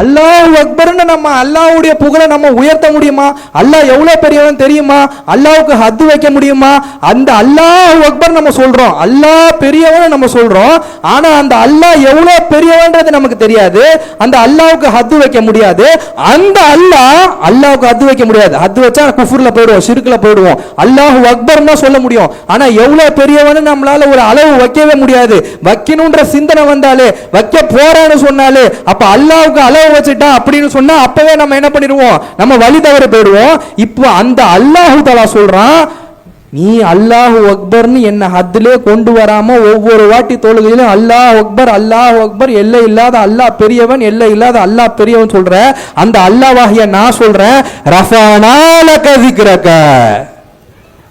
அல்லாஹ் அக்பர்னு நம்ம அல்லாஹ்வுடைய புகழை நம்ம உயர்த்த முடியுமா? அல்லாஹ் எவ்வளவு பெரியவன் தெரியுமா? அல்லாஹ்வுக்கு ஹத்து வைக்க முடியுமா? அந்த அல்லாஹ் அக்பர் நம்ம சொல்றோம். அல்லாஹ் பெரியவன் நம்ம சொல்றோம். ஆனா அந்த அல்லாஹ் எவ்வளவு பெரியவன்றது நமக்கு தெரியாது. அந்த அல்லாஹ்வுக்கு ஹத்து வைக்க முடியாது. அந்த அல்லாஹ் அல்லாஹ்வுக்கு ஹத்து வைக்க முடியாது. ஹத்து வச்சா குஃபுர்ல போயிடுவோம் சிறுக்கில் போயிடுவோம். அல்லாஹ் அக்பர் தான் சொல்ல முடியும். ஆனா எவ்வளவு பெரியவன்னு நம்மளால ஒரு அளவு வைக்கவே முடியாது. வைக்கணும்ன்ற சிந்தனை வந்தாலே வைக்க போறேன்னு சொன்னாலே அப்ப அல்லாஹ்வுக்கு அளவு வச்சுட்டா அப்படின்னு சொன்னா அப்பவே நம்ம என்ன பண்ணிடுவோம்? நம்ம வழி தவறு போயிடுவோம். இப்போ அந்த அல்லாஹு தலா சொல்றான் நீ அல்லாஹு அக்பர்னு என்ன ஹத்திலே கொண்டு வராம ஒவ்வொரு வாட்டி தொழுகையிலும் அல்லாஹ் அக்பர் அல்லாஹ் அக்பர் எல்லை இல்லாத அல்லாஹ் பெரியவன் எல்லை இல்லாத அல்லாஹ் பெரியவன் சொல்ற. அந்த அல்லாஹ்வாகிய நான் சொல்றேன் ரஃபானால கதிக்கிறக்க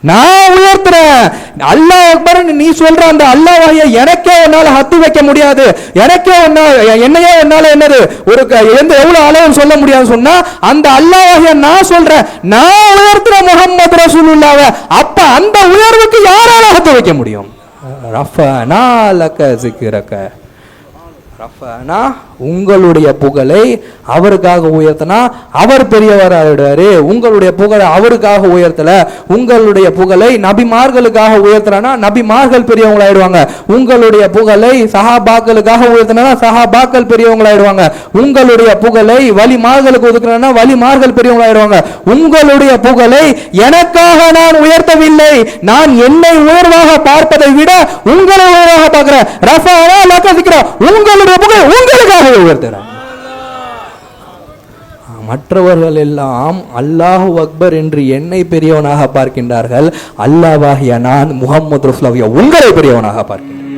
நான் உயர்த்துறேன். அல்லாஹ் அக்பர்னு நீ சொல்ற அந்த அல்லாஹ்வாகிய எனக்கே உன்னால ஹத்து வைக்க முடியாது. எனக்கே உன்னால என்னையே உன்னால என்னது? ஒரு க- எந்த எவ்வளவு அளவு சொல்ல முடியாது சொன்னா அந்த அல்லாஹ்வாகிய நான் சொல்றேன். நான் உயர்த்துற முகமது ரசூலுல்லாஹ்வை அப்ப அந்த உயர்வுக்கு யாரால ஹத்து வைக்க முடியும்? ரஃபனா லக சிக்கிரக்க. ரஃபனா உங்களுடைய புகழை அவருக்காக உயர்த்தினா அவர் பெரியவர் ஆயிடுவாரு. உங்களுடைய புகழை அவருக்காக உயர்த்தல. உங்களுடைய புகழை நபிமார்களுக்காக உயர்த்தனா நபிமார்கள் பெரியவங்களாயிடுவாங்க. உங்களுடைய புகழை சஹாபாக்களுக்காக உயர்த்தினா சஹாபாக்கள் பெரியவங்களாயிடுவாங்க. உங்களுடைய புகழை வலிமார்களுக்கு ஒதுக்கினா வலிமார்கள் பெரியவங்களாயிடுவாங்க. உங்களுடைய புகழை எனக்காக நான் உயர்த்தவில்லை. நான் என்னை உயர்வாக பார்ப்பதை விட உங்களை உயர்வாக பார்க்கிறேன். ரஃபானா உங்களுடைய உங்களுடைய புகழ் உங்களுக்காக உயர்த்துறேன் மற்றவர்கள் எல்லாம் அல்லாஹு அக்பர் என்று என்னை பெரியவனாக பார்க்கின்றார்கள். அல்லாஹ்வாகிய நான் முகமது உங்களை பெரியவனாக பார்க்கின்றேன்.